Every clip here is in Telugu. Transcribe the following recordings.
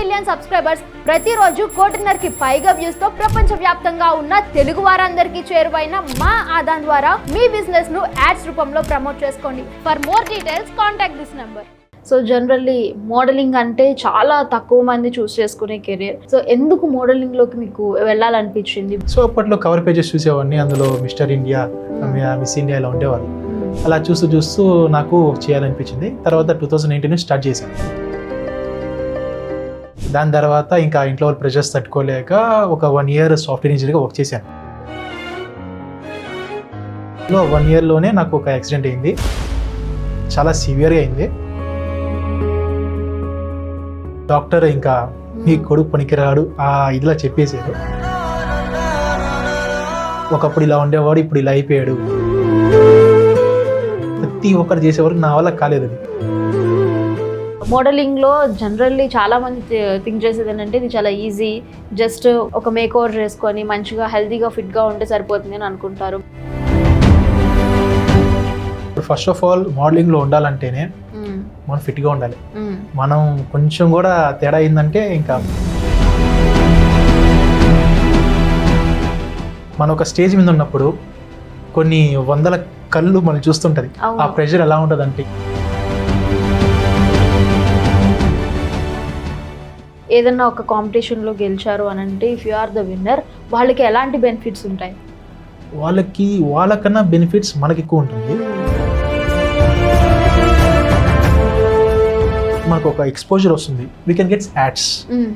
మిలియన్ సబ్స్క్రైబర్స్ ప్రతిరోజు కోటిన్నరకి పైగా వ్యూస్తో ప్రపంచ వ్యాప్తంగా ఉన్న తెలుగు వారందరికీ చేరువైన మా ఆదాన్ ద్వారా మీ బిజినెస్ను యాడ్స్ రూపంలో ప్రమోట్ చేసుకోండి. For more details contact this number so generally modelling అంటే చాలా తక్కువ మంది చూస్ చేసుకునే కెరీర్ సో ఎందుకు మోడలింగ్లోకి మీకు వెళ్ళాలనిపించింది? సో అప్పట్లో కవర్ పేజెస్ చూసేవాడిని. అందులో మిస్టర్ ఇండియా మిస్ ఇండియా ఇలా ఉండేవాళ్ళు. అలా చూస్తూ చూస్తూ నాకు చేయాలనిపించింది. తర్వాత టూ థౌజండ్ నైన్టీన్ స్టార్ట్ చేశాను. దాని తర్వాత ఇంకా ఇంట్లో వాళ్ళు ప్రెషర్స్ తట్టుకోలేక ఒక వన్ ఇయర్ సాఫ్ట్వేర్ ఇంజనీర్గా వర్క్ చేశాను. వన్ ఇయర్లోనే నాకు ఒక యాక్సిడెంట్ అయింది. చాలా సివియర్గా అయింది. డాక్టర్ ఇంకా మీ కొడుకు పనికిరాడు ఆ ఇదిలా చెప్పేశారు. ఒకప్పుడు ఇలా ఉండేవాడు ఇప్పుడు ఇలా అయిపోయాడు. ప్రతి ఒక్కరు చేసేవారు నా వల్ల కాలేదు అది మోడలింగ్లో జనరల్లీ చాలా మంది థింక్ చేసేది ఏంటంటే ఇది చాలా ఈజీ జస్ట్ ఒక మేక్ ఓవర్ చేసుకొని మంచిగా హెల్తీగా ఫిట్గా ఉంటే సరిపోతుంది అని అనుకుంటారు ఫస్ట్ ఆఫ్ ఆల్ మోడలింగ్లో ఉండాలంటేనే. మనం ఫిట్గా ఉండాలి. మనం కొంచెం కూడా తేడా అయిందంటే ఇంకా మనం ఒక స్టేజ్ మీద ఉన్నప్పుడు కొన్ని వందల కళ్ళు మనం చూస్తుంటది ఆ. ప్రెషర్ ఎలా ఉంటుంది అంటే ఏదన్నా ఒక కాంపిటీషన్లో గెలిచారు అని అంటే if you are the winner వాళ్ళకి ఎలాంటి బెనిఫిట్స్ ఉంటాయి? వాళ్ళకి వాళ్ళకన్నా బెనిఫిట్స్ మనకి ఎక్కువ ఉంటుంది. మనకు ఒక ఎక్స్పోజర్ వస్తుంది. We can gets ads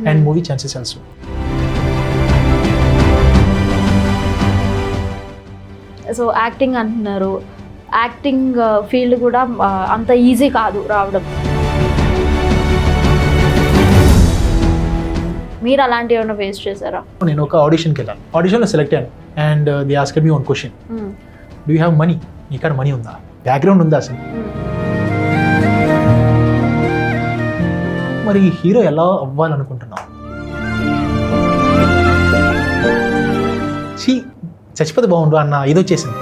and movie chances also so acting అంటున్నారు. యాక్టింగ్ ఫీల్డ్ కూడా ఆ, అంత ఈజీ కాదు రావడం. మీరు అలాంటివి ఏమైనా ఫేస్ చేశారా? నేను ఒక ఆడిషన్కి వెళ్ళాను. ఆడిషన్లో సెలెక్ట్ అయ్యాను. And the asked me one question do you have money నీ కాడ మనీ ఉందా? బ్యాక్గ్రౌండ్ ఉందా అసలు? మరి హీరో ఎలా అవ్వాలనుకుంటున్నావు? చీ చచ్చిపోతే బాగుండు అన్న ఇది వచ్చేసింది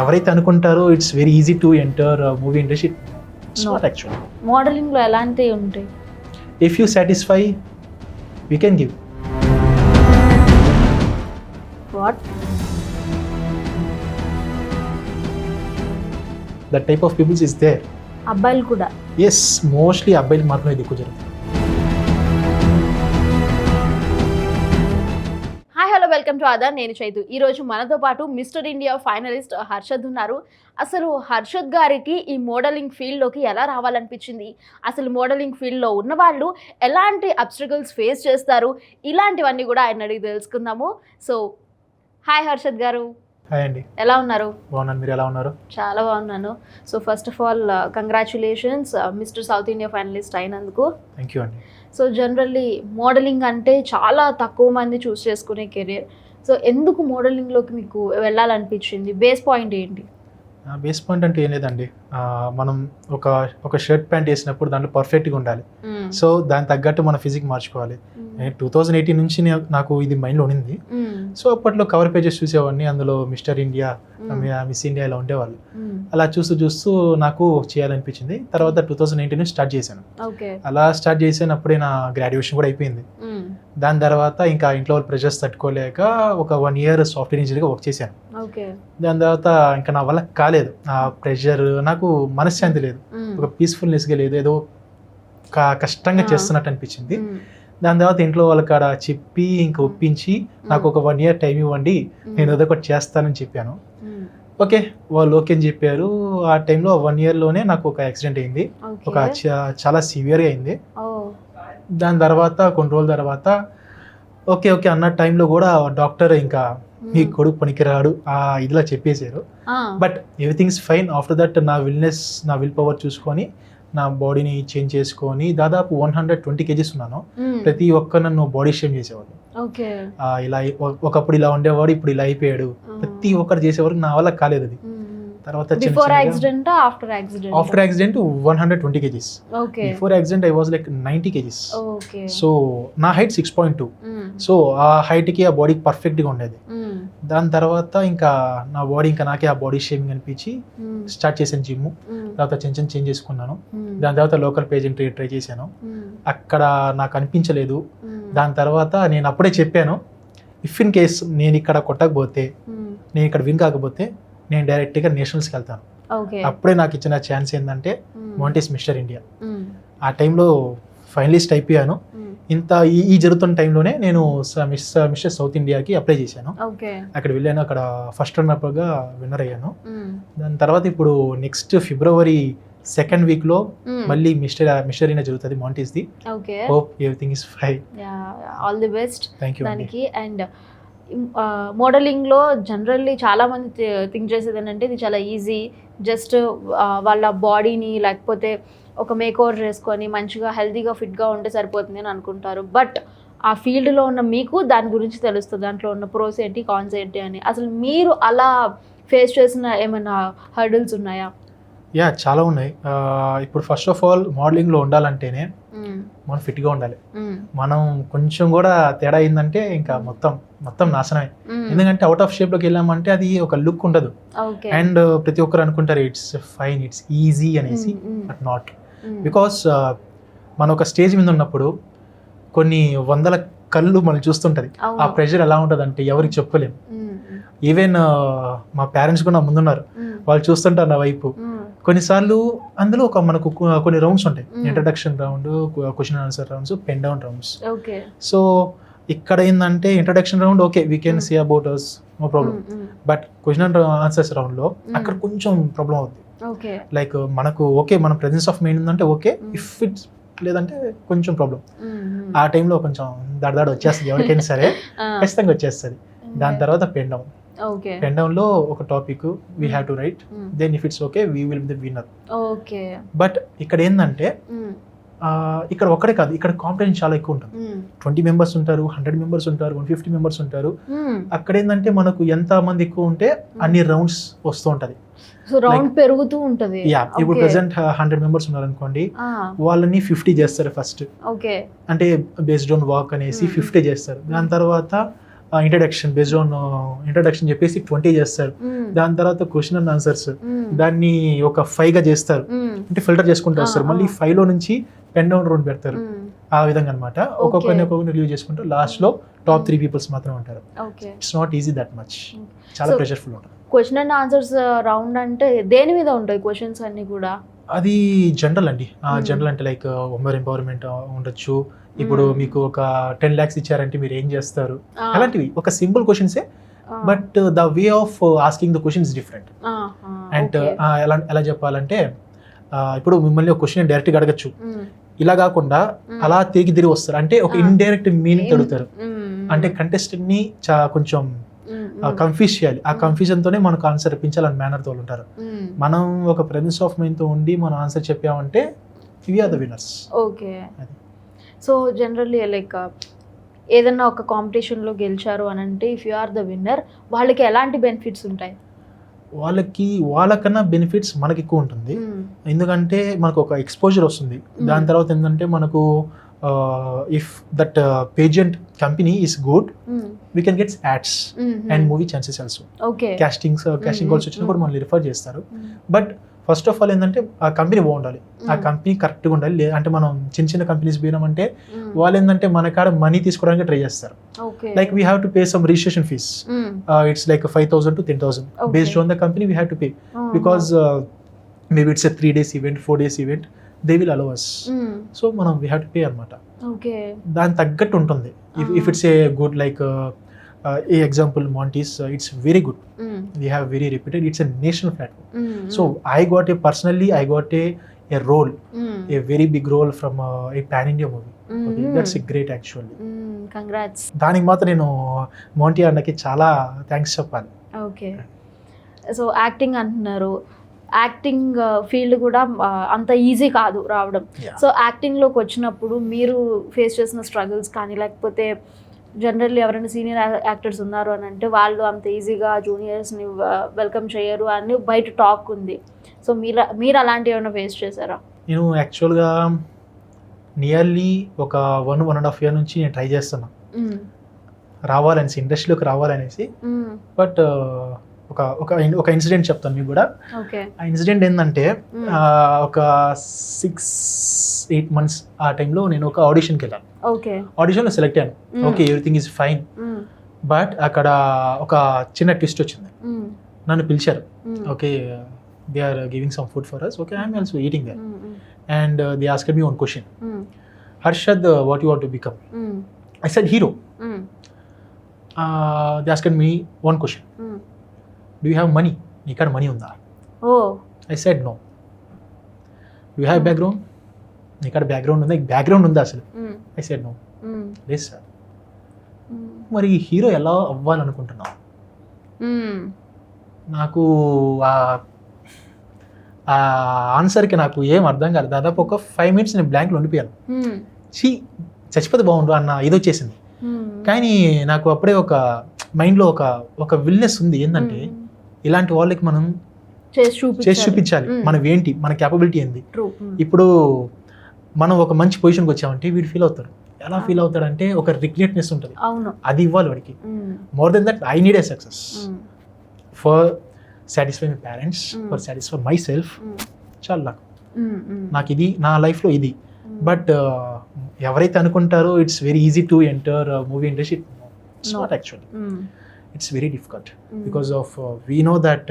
ఎవరైతే అనుకుంటారో it's very easy to enter movie industry it's. Not actual మోడలింగ్లో ఎలాంటివి ఉంటాయి? If you satisfy we can give what that type of peoples is there అబ్బాయిలు కూడా ఎస్ మోస్ట్లీ అబ్బాయిలు మాత్రమే ఇది ఎక్కువ జరుగుతుంది. వెల్కమ్ టు అదర్ నేను చైతు. ఈ రోజు మనతో పాటు మిస్టర్ ఇండియా ఫైనలిస్ట్ హర్షద్ ఉన్నారు. అసలు హర్షద్ గారికి ఈ మోడలింగ్ ఫీల్డ్లోకి ఎలా రావాలనిపించింది? అసలు మోడలింగ్ ఫీల్డ్లో ఉన్న వాళ్ళు ఎలాంటి అబ్స్ట్రగల్స్ ఫేస్ చేస్తారు? ఇలాంటివన్నీ కూడా ఆయన అడిగి తెలుసుకుందాము. సో హాయ్ హర్షద్ గారు. హాయ్ అండి. ఎలా ఉన్నారు? బాగున్నాను. మీరు ఎలా ఉన్నారు? చాలా బాగున్నాను. So first of all congratulations mister south India finalist అయినందుకు. థ్యాంక్ యూ అండి. సో జనరల్లీ మోడలింగ్ అంటే చాలా తక్కువ మంది చూస్ చేసుకునే కెరీర్ సో ఎందుకు మోడలింగ్లోకి మీకు వెళ్ళాలనిపించింది? బేస్ పాయింట్ ఏంటి? బేస్ పాయింట్ అంటే ఏం లేదండి. మనం ఒక ఒక షర్ట్ ప్యాంట్ వేసినప్పుడు దాంట్లో పర్ఫెక్ట్గా ఉండాలి. సో దాని తగ్గట్టు మన ఫిజిక్ మార్చుకోవాలి. టూ థౌజండ్ ఎయిటీన్ నుంచి నాకు ఇది మైండ్లో మ్మ్. సో అప్పట్లో కవర్ పేజెస్ చూసేవాడిని అందులో మిస్టర్ ఇండియా. మిస్ ఇండియా ఇలా ఉండేవాళ్ళు. అలా చూస్తూ చూస్తూ నాకు చేయాలనిపించింది తర్వాత టూ థౌజండ్ నైన్టీన్ స్టార్ట్ చేశాను అలా స్టార్ట్ చేసాను అప్పుడే నా గ్రాడ్యుయేషన్ కూడా అయిపోయింది. దాని తర్వాత ఇంకా ఇంట్లో వాళ్ళ ప్రెషర్స్ తట్టుకోలేక ఒక వన్ ఇయర్ సాఫ్ట్వేర్ ఇంజనీర్గా వర్క్ చేశాను దాని తర్వాత ఇంకా నా వల్ల కాలేదు ఆ ప్రెషర్ నాకు మనశ్శాంతి లేదు. ఒక పీస్ఫుల్నెస్గా లేదు. ఏదో కష్టంగా. చేస్తున్నట్టు అనిపించింది. దాని తర్వాత ఇంట్లో వాళ్ళకాడ చెప్పి ఇంకా ఒప్పించి నాకు ఒక వన్ ఇయర్ టైం ఇవ్వండి. నేను ఏదో ఒకటి చేస్తానని చెప్పాను. ఓకే వాళ్ళు ఓకే అని చెప్పారు. ఆ టైంలో వన్ ఇయర్లోనే నాకు ఒక యాక్సిడెంట్ అయింది. ఒక చాలా సివియర్గా అయింది. దాని తర్వాత కొన్ని రోజుల తర్వాత ఓకే ఓకే అన్న టైంలో కూడా డాక్టర్ ఇంకా మీ కొడుకు పనికిరాడు ఆ ఇదిలా చెప్పేశారు. But everything's fine after that నా విల్నెస్ నా విల్ పవర్ చూసుకొని నా బాడీని చేంజ్ చేసుకొని దాదాపు వన్ హండ్రెడ్ ట్వంటీ కేజీస్ ఉన్నాను మ్మ్. ప్రతి ఒక్క నన్ను బాడీ షేమ్ ఆ, ఇలా ఒకప్పుడు ఇలా ఉండేవాడు ఇప్పుడు ఇలా అయిపోయాడు. ప్రతి ఒక్కరు చేసేవారు నా వల్ల కాలేదు అది మ్మ్. తర్వాత before accident after accident after accident one hundred twenty kgs okay before accident I was like ninety kgs okay so నా height six point two so ఆ హైట్కి ఆ బాడీకి పర్ఫెక్ట్గా ఉండేది. దాని తర్వాత ఇంకా నా బాడీ ఇంకా నాకే ఆ బాడీ షేమింగ్ అనిపించి స్టార్ట్ చేశాను జిమ్ తర్వాత చిన్న చిన్న చేంజ్ చేసుకున్నాను. దాని తర్వాత లోకల్ పేజెంట్ ట్రై ట్రై చేశాను. అక్కడ నాకు అనిపించలేదు. దాని తర్వాత నేను అప్పుడే చెప్పాను ఇఫ్ ఇన్ కేస్ నేను ఇక్కడ కొట్టకపోతే నేను ఇక్కడ విన్ కాకపోతే నేను డైరెక్ట్గా నేషనల్స్కి వెళ్తాను. అప్పుడే నాకు ఇచ్చిన ఛాన్స్ ఏంటంటే మౌంటేస్ మిస్టర్ ఇండియా ఆ టైంలో ఫైనలిస్ట్ అయిపోయాను. ఇంత ఈ ఈ జరుగుతున్న టైంలోనే నేను మిస్ మిస్టర్ సౌత్ ఇండియాకి అప్లై చేశాను. అక్కడ వెళ్ళాను అక్కడ ఫస్ట్ రన్నర్గా విన్నర్ అయ్యాను. దాని తర్వాత ఇప్పుడు నెక్స్ట్ ఫిబ్రవరి సెకండ్ వీక్లో మళ్ళీ మిస్టర్ మిస్టర్ ఇండియా జరుగుతుంది మౌంటేస్ది okay. Hope everything is fine all the best thank you దానికి అండ్ మోడలింగ్లో జనరల్లీ చాలామంది థింక్ చేసేది ఏంటంటే ఇది చాలా ఈజీ జస్ట్ వాళ్ళ బాడీని లేకపోతే ఒక మేక్ ఓవర్ చేసుకొని మంచిగా హెల్తీగా ఫిట్గా ఉంటే సరిపోతుంది అని అనుకుంటారు. బట్ ఆ ఫీల్డ్లో ఉన్న మీకు దాని గురించి తెలుస్తుంది. దాంట్లో ఉన్న ప్రోస్ ఏంటి కాన్స్ ఏంటి అని. అసలు మీరు అలా ఫేస్ చేసిన ఏమైనా హర్డిల్స్ ఉన్నాయా? యా చాలా ఉన్నాయి. ఇప్పుడు ఫస్ట్ ఆఫ్ ఆల్ మోడలింగ్లో ఉండాలంటేనే మనం ఫిట్గా ఉండాలి. మనం కొంచెం కూడా తేడా అయిందంటే ఇంకా మొత్తం మొత్తం నాశనమే. ఎందుకంటే అవుట్ ఆఫ్ షేప్లోకి వెళ్ళామంటే అది ఒక లుక్ ఉండదు అండ్ ప్రతి ఒక్కరు అనుకుంటారు ఇట్స్ ఫైన్ ఇట్స్ ఈజీ అనేసి. But not. బికాస్ మనం ఒక స్టేజ్ మీద ఉన్నప్పుడు కొన్ని వందల కళ్ళు మనం చూస్తుంటది ఆ. ప్రెషర్ ఎలా ఉంటుంది అంటే ఎవరికి చెప్పలేం మ్మ్. ఈవెన్ మా పేరెంట్స్ కూడా ముందున్నారు. వాళ్ళు చూస్తుంటారు నా వైపు. కొన్నిసార్లు అందులో ఒక మనకు కొన్ని రౌండ్స్ ఉంటాయి. Introduction round question answer rounds pen down rounds so ఇక్కడ ఏంటంటే introduction round okay we can. See about us no problem. But question and answers రౌండ్లో. అక్కడ కొంచెం ప్రాబ్లం అవుతుంది ఓకే లైక్ మనకు ఓకే మన ప్రెజెన్స్ ఆఫ్ మైండ్ ఉందంటే ఓకే. ఇఫ్ ఇట్స్ లేదంటే కొంచెం ప్రాబ్లం. ఆ టైంలో కొంచెం దడదాడ వచ్చేస్తుంది ఎవరికైనా సరే. ఖచ్చితంగా వచ్చేస్తుంది దాని తర్వాత పెన్ డౌన్ ఓకే పెన్ డౌన్లో ఒక topic we have to write. Then if it's okay we will the winner okay but ఇక్కడ ఏంటంటే. ఆ, ఇక్కడ ఒక్కడే కాదు ఇక్కడ కాంపిటేషన్ చాలా ఎక్కువ ఉంటుంది. ట్వంటీ మెంబర్స్ ఉంటారు హండ్రెడ్ మెంబర్స్ ఉంటారు వన్ ఫిఫ్టీ మెంబర్స్ ఉంటారు. మ్మ్. అక్కడ ఏంటంటే మనకు ఎంత మంది ఎక్కువ ఉంటే అన్ని రౌండ్స్ వస్తూ ఉంటది. రౌండ్ పెరుగుతూ ఉంటది. యా ఇప్పుడు. ప్రెసెంట్ హండ్రెడ్ మెంబర్స్ ఉన్నారు అనుకోండి వాళ్ళని ఫిఫ్టీ చేస్తారు ఫస్ట్ ఓకే అంటే బేస్డ్ ఆన్ వాక్ అనేసి Hmm. ఫిఫ్టీ చేస్తారు. దాని తర్వాత ఇంట్రడక్షన్ బేస్డ్ ఆన్ ఇంట్రడక్షన్ చెప్పేసి ట్వంటీ చేస్తారు. దాని తర్వాత క్వశ్చన్ అండ్ ఆన్సర్స్. దాన్ని ఒక ఫైవ్గా చేస్తారు. అంటే ఫిల్టర్ చేసుకుంటూ వస్తారు. మళ్ళీ. ఫైవ్లో నుంచి పెన్ డౌన్ రౌండ్ పెడతారు. ఆ విధంగా అనమాట ఒక్కొక్కరిని ఒక్కొక్కరిని రివ్యూ చేసుకుంటూ లాస్ట్లో టాప్ త్రీ పీపుల్స్ మాత్రం ఉంటారు. Okay. It's not easy that much. చాలా ప్రెషర్ఫుల్ ఉంటుంది. క్వశ్చన్ అండ్ ఆన్సర్స్ రౌండ్ అంటే దేని మీద ఉంటాయి క్వశ్చన్స్ అన్ని కూడా? అది జనరల్ అండి. జనరల్ అంటే లైక్ ఉమెన్ ఎంపవర్మెంట్ ఉండొచ్చు. ఇప్పుడు Hmm. మీకు ఒక టెన్ ల్యాక్స్ ఇచ్చారంటే మీరు ఏం చేస్తారు అలాంటివి ఒక simple క్వశ్చన్సే but the way of asking the questions different ఆ, ఆ, అండ్. ఎలా ఎలా చెప్పాలంటే ఇప్పుడు మిమ్మల్ని ఒక క్వశ్చన్ డైరెక్ట్గా అడగచ్చు మ్మ్. ఇలా కాకుండా మ్మ్. అలా తిరిగి తిరిగి వస్తారు అంటే ఒక. ఇండైరెక్ట్ మీనింగ్ అడుగుతారు. అంటే contestant ని చా కొంచెం. కన్ఫ్యూజ్ చేయాలి ఆ Mm. కన్ఫ్యూజన్ తోనే మనకు ఆన్సర్ ఇప్పించాలని మేనర్తో ఉంటారు. మనం ఒక ప్రెజెన్స్ ఆఫ్ మైండ్తో ఉండి మనం ఆన్సర్ చెప్పామంటే ఇవి are the winners okay. So generally like ఏదన్నా ఒక కాంపిటీషన్లో గెలిచారు అని అంటే if you are the winner వాళ్ళకి ఎలాంటి బెనిఫిట్స్ ఉంటాయి వాళ్ళకి వాళ్ళకన్నా బెనిఫిట్స్ మనకి ఎక్కువ ఉంటుంది మ్మ్. ఎందుకంటే మనకు ఒక ఎక్స్పోజర్ వస్తుంది దాని తర్వాత ఏంటంటే మనకు if that pageant company is good. We can gets ads. And movie chances also casting Mhm. Calls వచ్చినా కూడా Mm. మనల్ని రిఫర్ చేస్తారు. బట్ ఫస్ట్ ఆఫ్ ఆల్ ఏంటంటే ఆ కంపెనీ బాగుండాలి ఆ. కంపెనీ కరెక్ట్గా ఉండాలి అంటే మనం చిన్న చిన్న కంపెనీస్ పోయినామంటే. వాళ్ళు ఏంటంటే మన కాడ మనీ తీసుకోవడానికి ట్రై చేస్తారు like we have to pay some registration fees. It's like five thousand to ten thousand. Based on the company we have to pay. Because maybe it's a three days event four days event they will allow us hmm. So మనం వీ హ్యావ్ టు పే అనమాట దాని తగ్గట్టు ఉంటుంది if. It's a good like a example Monty's it's very good. We have very repeated it's a national platform. So I got a personally I got a a role. A very big role from a pan India movie. That's a great actually. Congrats దానికి మాత్రం నేను మోంటీ అన్నకి చాలా థ్యాంక్స్ చెప్పాలి ఓకే సో యాక్టింగ్ అంటున్నారు యాక్టింగ్ ఫీల్డ్ కూడా ఆ, అంత ఈజీ కాదు రావడం. సో యాక్టింగ్లోకి వచ్చినప్పుడు మీరు ఫేస్ చేసిన స్ట్రగుల్స్ కానీ లేకపోతే జనరల్లీ ఎవరైనా సీనియర్ యాక్టర్స్ ఉన్నారు అని అంటే వాళ్ళు అంత ఈజీగా జూనియర్స్ని వెల్కమ్ చేయరు అని బయట టాక్ ఉంది. సో మీరు మీరు అలాంటివి ఏమైనా ఫేస్ చేశారా? నేను యాక్చువల్గా నియర్లీ ఒక one one and half year నుంచి నేను ట్రై చేస్తున్నా. రావాలనేసి ఇండస్ట్రీలోకి రావాలనేసి. బట్ ఒక ఒక ఒక ఇన్సిడెంట్ చెప్తాను మీకు కూడా. ఆ ఇన్సిడెంట్ ఏంటంటే ఒక సిక్స్ ఎయిట్ మంత్స్ ఆ టైంలో నేను ఒక ఆడిషన్కి వెళ్ళాను. ఆడిషన్లో సెలెక్ట్ అయ్యాను. Okay everything is fine. But అక్కడ ఒక చిన్న ట్విస్ట్ వచ్చింది. నన్ను పిలిచారు. Okay they are giving some food for us okay I'm also eating there and they asked me one question. Harshad what you want to become? I said hero. They asked me one question. Do you have money నీ కాడ మనీ ఉందా? ఓ. I said no you have background నీ కాడ బ్యాక్గ్రౌండ్ ఉందా? బ్యాక్గ్రౌండ్ ఉందా అసలు? ఐ సెడ్ నో లేదు సార్. మరి హీరో ఎలా అవ్వాలనుకుంటున్నావు? నాకు ఆ- ఆన్సర్కి నాకు ఏం అర్థం కాలేదు. దాదాపు ఒక ఫైవ్ మినిట్స్ నేను బ్లాంక్లో ఉండిపోయాను. చీ చచ్చిపోతే బాగుండు అన్న ఇది వచ్చేసింది. కానీ నాకు అప్పుడే ఒక మైండ్లో ఒక ఒక విల్నెస్ ఉంది. ఏంటంటే ఇలాంటి వాళ్ళకి మనం చేసి చూపించాలి చేసి చూపించాలి. మనం ఏంటి మన క్యాపబిలిటీ ఏంది ఇప్పుడు మనం ఒక మంచి పొజిషన్కి వచ్చామంటే వీడు ఫీల్ అవుతాడు ఎలా. ఫీల్ అవుతాడంటే ఒక రిగ్రెట్నెస్ ఉంటుంది అది ఇవ్వాలి వాడికి. More then that I need a success. For satisfy my parents. For satisfy myself. చాలా నాకు. నాకు ఇది నా లైఫ్లో ఇది. బట్ ఎవరైతే అనుకుంటారో it's very easy to enter movie industry it's. Not actually Mm. It's very difficult Mm. Because of we know that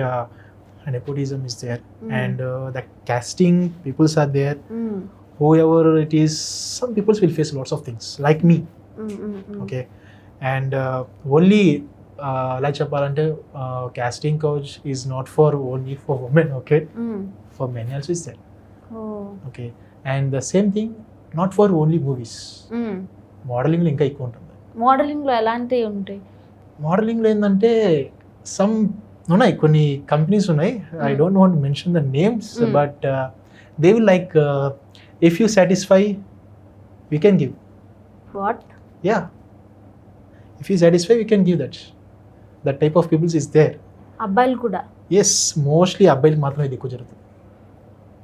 nepotism is there Mm. and uh, the casting peoples are there Mm. whoever it is some peoples will face lots of things like me Mm. Mm. Mm. okay and uh, only uh, like చెప్పాలంటే casting coach is not for only for women okay Mm. for men also is there Oh. okay and the same thing not for only movies Mm. మోడలింగ్లో ఇంకా ఎక్కువ ఉంటుంది మోడలింగ్లో ఎలాంటివి ఉంటాయి మోడలింగ్లో ఏంటంటే సమ్ ఉన్నాయి కొన్ని కంపెనీస్ ఉన్నాయి. I. Don't want mention the names. But they will like if you satisfy we can give what ya if you satisfy we can give that that type of peoples is there అబ్బాయిలు కూడా? ఎస్ మోస్ట్లీ అబ్బాయిలకి మాత్రమే ఇది ఎక్కువ జరుగుతుంది.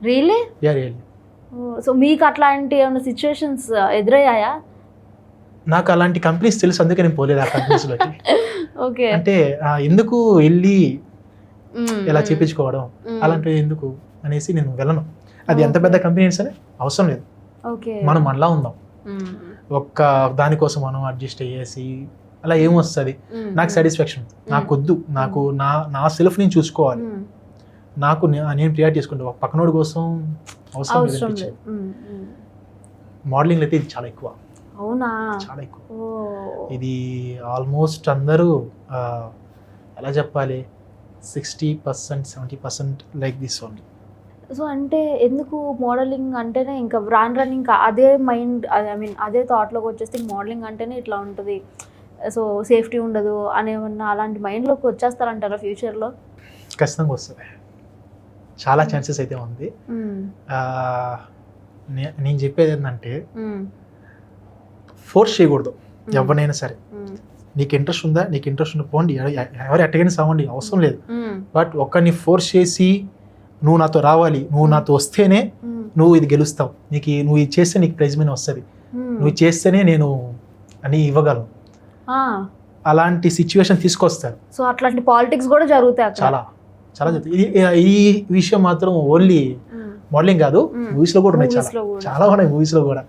రియలీ యా రియల్లీ సో మీకు అట్లాంటి ఏమైనా సిచ్యువేషన్స్ ఎదురయ్యాయా? నాకు అలాంటి కంపెనీస్ తెలుసు అందుకే నేను పోలేదు ఆ కంపెనీస్లోకి ఓకే అంటే ఎందుకు వెళ్ళి ఇలా చేపించుకోవడం? అలాంటివి ఎందుకు అనేసి నేను వెళ్ళను. అది ఎంత పెద్ద కంపెనీ సరే అవసరం లేదు. ఓకే మనం మనలా ఉందాం. ఒక్క దానికోసం మనం అడ్జస్ట్ అయ్యేసి అలా ఏమొస్తుంది నాకు సాటిస్ఫాక్షన్ నాకు వద్దు. నాకు నా నా సెల్ఫ్ నేను చూసుకోవాలి. నాకు నేను ప్రియారిటీ చేసుకుంటా. పక్కనోడి కోసం అవసరం. మోడలింగ్ అయితే ఇది చాలా ఎక్కువ. అవునా? చాలా ఎక్కువ. ఇది ఆల్మోస్ట్ అందరూ ఎలా చెప్పాలి? Sixty percent seventy percent like this only. So అంటే ఎందుకు మోడలింగ్ అంటేనే ఇంకా రాను రాను ఇంకా అదే మైండ్ ఐ మీన్ అదే థాట్లోకి వచ్చేస్తే మోడలింగ్ అంటేనే ఇట్లా ఉంటుంది. సో సేఫ్టీ ఉండదు అనేమన్నా అలాంటి మైండ్లోకి వచ్చేస్తారంటారా ఫ్యూచర్లో? ఖచ్చితంగా వస్తుంది చాలా ఛాన్సెస్ అయితే ఉంది. నేను చెప్పేది ఏంటంటే ఫోర్స్ చేయకూడదు. ఎవరినైనా సరే. నీకు ఇంట్రెస్ట్ ఉందా? నీకు ఇంట్రెస్ట్ ఉన్న పోండి ఎవరు ఎట్టగైనా సావండి అవసరం లేదు. బట్ ఒక్కరిని ఫోర్స్ చేసి నువ్వు నాతో రావాలి నువ్వు నాతో వస్తేనే నువ్వు ఇది గెలుస్తావు. నీకు నువ్వు ఇది చేస్తే నీకు ప్రైజ్ మీద వస్తుంది. నువ్వు చేస్తేనే నేను అని ఇవ్వగలను. అలాంటి సిచ్యువేషన్ తీసుకొస్తారు. సో అట్లాంటి పాలిటిక్స్ కూడా జరుగుతాయి చాలా. చాలా జరుగుతుంది. ఈ విషయం మాత్రం ఓన్లీ. మోడలింగ్ కాదు. మూవీస్లో కూడా ఉన్నాయి చాలా. చాలా ఉన్నాయి మూవీస్లో కూడా.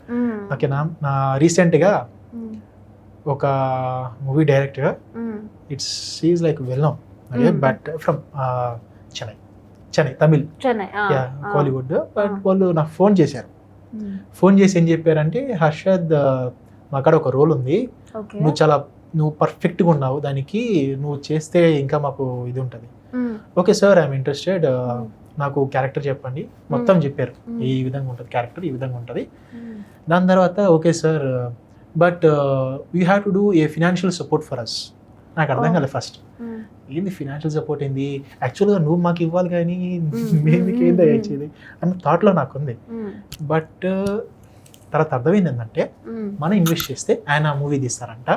ఓకేనా నా రీసెంట్గా Mm. ఒక movie director. It's is like well no Mm. But from Chennai Chennai Tamil. Kollywood but. వాళ్ళు నాకు ఫోన్ చేశారు. ఫోన్ చేసి ఏం చెప్పారంటే హర్షద్ మా కాడ ఒక రోల్ ఉంది నువ్వు చాలా నువ్వు పర్ఫెక్ట్గా ఉన్నావు దానికి నువ్వు చేస్తే ఇంకా మాకు ఇది ఉంటుంది. ఓకే సార్ ఐఎమ్ ఇంట్రెస్టెడ్ నాకు క్యారెక్టర్ చెప్పండి మొత్తం చెప్పారు Mm. ఈ విధంగా ఉంటుంది క్యారెక్టర్ ఈ విధంగా ఉంటుంది Mm. దాని తర్వాత okay sir but we have to do a financial support for us నాకు అర్థం Oh. కాలేదు ఫస్ట్ Mm. ఏంది ఫినాన్షియల్ సపోర్ట్ ఏంది యాక్చువల్గా నువ్వు మాకు ఇవ్వాలి కానీ మేము మీకు ఏందో ఇచ్చేది అన్న థాట్లో నాకు ఉంది Mm. బట్ తర్వాత అర్థమైంది ఏంటంటే. మనం ఇన్వెస్ట్ చేస్తే ఆయన మూవీ తీస్తారంట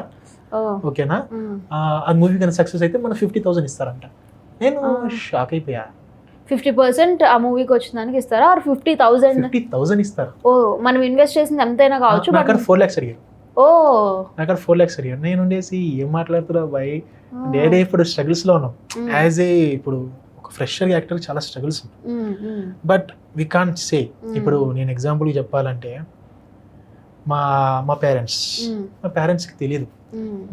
ఓకేనా మ్మ్. ఆ, మూవీ కనుక సక్సెస్ అయితే మన ఫిఫ్టీ థౌసండ్ ఇస్తారంట నేను. షాక్ అయిపోయా ఫిఫ్టీ పర్సెంట్ ఆ మూవీకి వచ్చిన దానికి ఇస్తారా? Or fifty thousand? Fifty thousand ఇస్తారు. ఓ మనం ఇన్వెస్ట్ చేసింది ఎంతైనా కావచ్చు అక్కడ ఫోర్ ల్యాక్స్ అడిగారు. ఓ. నాకు అక్కడ ఫోర్ ల్యాక్స్ అడిగారు. నేను ఉండేసి ఏం మాట్లాడుతున్నా బాయ్? నేనే ఇప్పుడు స్ట్రగుల్స్లో ఉన్నాం. యాజ్ ఏ ఇప్పుడు ఒక ఫ్రెషర్ యాక్టర్ చాలా struggles but we can't say. ఇప్పుడు నేను ఎగ్జాంపుల్ చెప్పాలంటే మా మా పేరెంట్స్ మా పేరెంట్స్కి తెలియదు.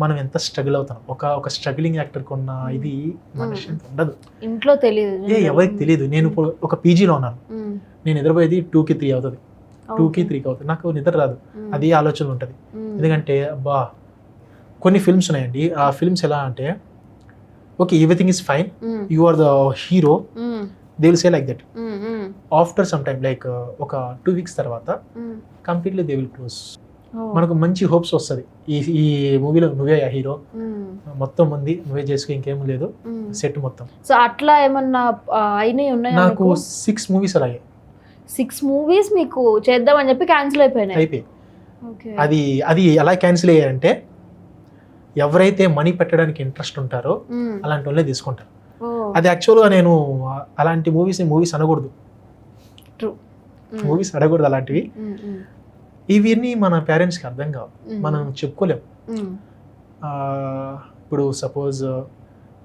మనం ఎంత స్ట్రగుల్ అవుతాం. ఒక ఒక స్ట్రగ్లింగ్ యాక్టర్కి ఉన్న ఇది మనిషి ఉండదు. ఇంట్లో తెలియదు ఏ ఎవరికి తెలియదు నేను ఇప్పుడు ఒక పీజీలో ఉన్నాను. నేను నిద్రపోయేది టూకి త్రీ అవుతుంది. టూకి. త్రీకి అవుతుంది. నాకు నిద్ర రాదు. అది ఆలోచన ఉంటుంది. ఎందుకంటే అబ్బా కొన్ని ఫిల్మ్స్ ఉన్నాయండి. ఆ ఫిల్మ్స్ ఎలా అంటే okay everything is fine. You are the hero. They will say like that after some time like ఒక టూ వీక్స్ తర్వాత. Completely they will close. మనకు మంచి హోప్స్ వస్తుంది. ఈ ఈ మూవీలో నువ్వే ఆ హీరో మ్మ్. మొత్తం ఉంది నువ్వే చేసుకో ఇంకేం లేదు. సెట్ మొత్తం. సో అట్లా ఏమన్నా అయినాయి ఉన్నాయా నాకు సిక్స్ మూవీస్ అలాగే సిక్స్ మూవీస్ మీకు చేద్దామని చెప్పి క్యాన్సిల్ అయిపోయినాయి. అయిపోయి అది అది ఎలా క్యాన్సిల్ అయ్యాయంటే ఎవరైతే మనీ పెట్టడానికి ఇంట్రెస్ట్ ఉంటారో మ్మ్. అలాంటి వాళ్ళే తీసుకుంటారు. ఓ అది యాక్చువల్గా నేను అలాంటి మూవీస్ మూవీస్ అనకూడదు. ట్రూ మూవీస్ అడగకూడదు అలాంటివి. ఇవన్నీ మన పేరెంట్స్కి అర్థం కావు. మనం చెప్పుకోలేం. ఇప్పుడు సపోజ్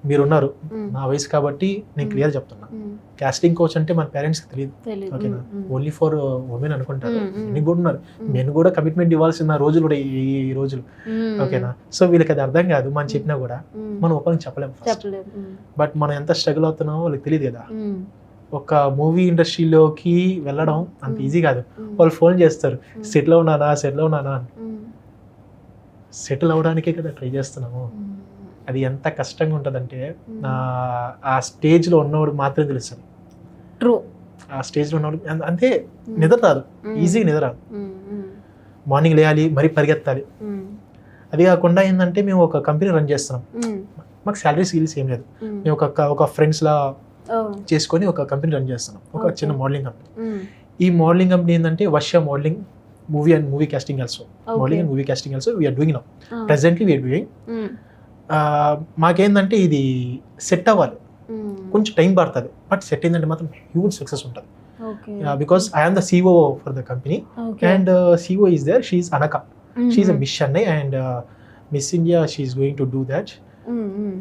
మీరున్నారు. నా వయసు కాబట్టి నేను Mm. క్లియర్ చెప్తున్నా. కాస్టింగ్ కోచ్ అంటే మన పేరెంట్స్కి తెలియదు ఓకేనా. ఓన్లీ ఫర్ ఉమెన్ అనుకుంటారు. Mm, mm. నేను కూడా ఉన్నారు. నేను కూడా కమిట్మెంట్ ఇవ్వాల్సిన రోజులు కూడా ఈ రోజులు. ఓకేనా సో వీళ్ళకి అది అర్థం కాదు. మనం చెప్పినా కూడా. మనం ఓపెన్ చెప్పలేము. బట్ మనం ఎంత స్ట్రగుల్ అవుతున్నామో వాళ్ళకి తెలియదు కదా. ఒక మూవీ ఇండస్ట్రీలోకి వెళ్ళడం అంత. ఈజీ కాదు మ్మ్. వాళ్ళు ఫోన్ చేస్తారు. సెటిల్ అవునానా సెటిల్ అవునానా. సెటిల్ అవడానికే కదా ట్రై చేస్తున్నాము. అది ఎంత కష్టంగా ఉంటుందంటే. ఆ- స్టేజ్లో ఉన్నవాడు మాత్రమే తెలుస్తుంది ట్రూ ఆ స్టేజ్లో ఉన్నవాడు అంత- నిద్ర రాదు. ఈజీగా నిద్ర రాదు. మార్నింగ్ లేయాలి మరీ పరిగెత్తాలి. అది కాకుండా ఏంటంటే మేము ఒక కంపెనీ రన్ చేస్తున్నాం. మాకు శాలరీ స్కిల్స్ ఏం లేదు మ్మ్. ఒక ఒక ఫ్రెండ్స్లా. చేసుకొని ఒక కంపెనీ రన్ చేస్తున్నాం ఒక. చిన్న మోడలింగ్ కంపెనీ. ఈ మోడలింగ్ కంపెనీ ఏంటంటే Varsha modelling movie and movie casting also. Modelling and movie casting also we are doing now. Presently we are doing. మాకేందంటే ఇది సెట్ అవ్వాలి. కొంచెం టైం పడుతుంది బట్ సెట్ అయిందంటే మాత్రం హ్యూజ్ సక్సెస్ ఉంటుంది because I'm the CEO for the company and CEO is there she's అనక she's uh. Miss Chennai and miss India she's going to do that.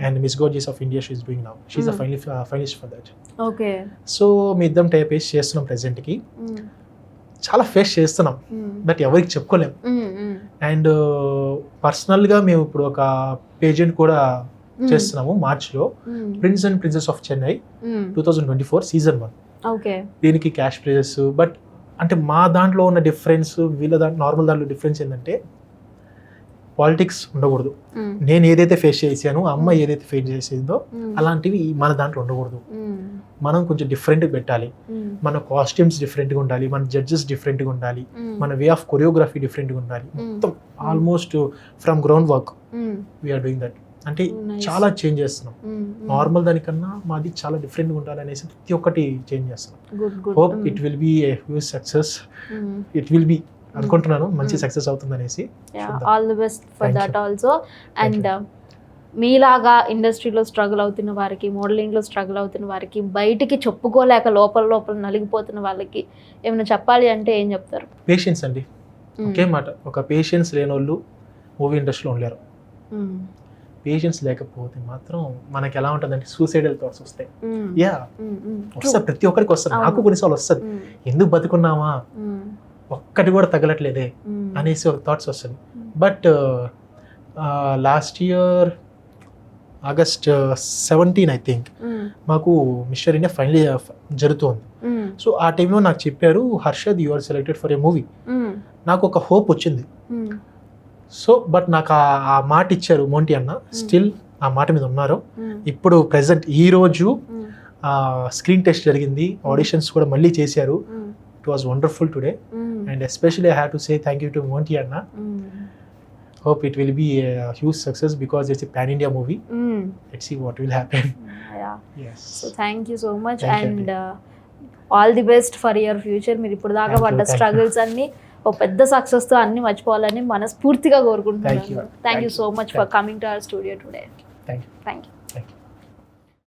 And miss gorgeous of India she's doing now she's uh Mm. Final finalist for that okay so మీ ఇద్దరం టైప్ వేసి చేస్తున్నాం ప్రెసెంట్కి మ్మ్. చాలా ఫేస్ చేస్తున్నాం. బట్ ఎవరికి చెప్పుకోలేం. అండ్ పర్సనల్గా మేము ఇప్పుడు ఒక పేజెంట్ కూడా మ్మ్. చేస్తున్నాము మార్చ్లో. Prince and princess of Chennai. Two thousand twenty four season one దీనికి క్యాష్ ప్రైజెస్ బట్ అంటే మా దాంట్లో ఉన్న డిఫరెన్స్ వీళ్ళ దాంట్లో నార్మల్ దాంట్లో డిఫరెన్స్ ఏంటంటే పాలిటిక్స్ ఉండకూడదు. నేను ఏదైతే ఫేస్ చేసానో అమ్మ ఏదైతే ఫేస్ చేసిందో. అలాంటివి మన దాంట్లో ఉండకూడదు. మనం కొంచెం డిఫరెంట్గా పెట్టాలి. మన కాస్ట్యూమ్స్ డిఫరెంట్గా ఉండాలి మన జడ్జెస్ డిఫరెంట్గా ఉండాలి. మన వే ఆఫ్ కొరియోగ్రఫీ డిఫరెంట్గా ఉండాలి. మొత్తం almost from ground work. We are doing that అంటే Oh. చాలా చేంజ్ చేస్తున్నాం. నార్మల్ దానికన్నా మాది చాలా డిఫరెంట్గా ఉండాలనేసి ప్రతి ఒక్కటి చేంజ్ చేస్తున్నాం hope it will be a huge success. It will be అనుకుంటున్నాను మంచి. సక్సెస్ అవుతుంది అనేసి. All the best for that. Also and మీలాగా ఇండస్ట్రీలో స్ట్రగుల్ అవుతున్న వారికి మోడలింగ్లో స్ట్రగుల్ అవుతున్న వారికి బయటికి చెప్పుకోలేక లోపల లోపల నలిగిపోతున్న వాళ్ళకి ఏమైనా చెప్పాలి అంటే ఏం చెప్తారు పేషెన్స్ అండి మ్మ్. ఒకే మాట ఒక పేషెన్స్ లేని వాళ్ళు మూవీ ఇండస్ట్రీలో ఉండలేరు. పేషెన్స్ లేకపోతే మాత్రం మనకి ఎలా ఉంటుందంటే సూసైడల్ థాట్స్ వస్తాయి. యా. వస్తుంది ప్రతి ఒక్కరికి వస్తుంది. నాకు కొన్నిసార్లు వస్తుంది. ఎందుకు బతుకున్నామా. ఒక్కటి కూడా తగలట్లేదే మ్మ్. అనేసి ఒక థాట్స్ వస్తుంది. But last year August seventeen I think. మాకు మిస్టర్ ఇండియా ఫైనల్ జరుగుతోంది. సో ఆ టైంలో నాకు చెప్పారు Harshad you are selected for a movie. నాకు ఒక హోప్ వచ్చింది. సో బట్ నాకు ఆ మాట ఇచ్చారు మోంటి అన్న స్టిల్ ఆ మాట మీద ఉన్నారు. ఇప్పుడు ప్రెసెంట్ ఈ రోజు. స్క్రీన్ టెస్ట్ జరిగింది ఆడిషన్స్ కూడా మళ్ళీ చేశారు. It was wonderful today. And especially I have to say thank you to Monty అన్న hmm. hope it will be a huge success because it's a pan India movie. Hmm. Let's see what will happen. Yeah. Yes. So thank you so much and all the best for your future మీరు ఇప్పుడు దాకా పడ్డ. స్ట్రగుల్స్ అన్ని ఒక పెద్ద సక్సెస్తో అన్ని మర్చిపోవాలని మనస్ఫూర్తిగా Thank you. కోరుకుంటున్నాను thank you Thank so you. Much for coming to our studio today thank you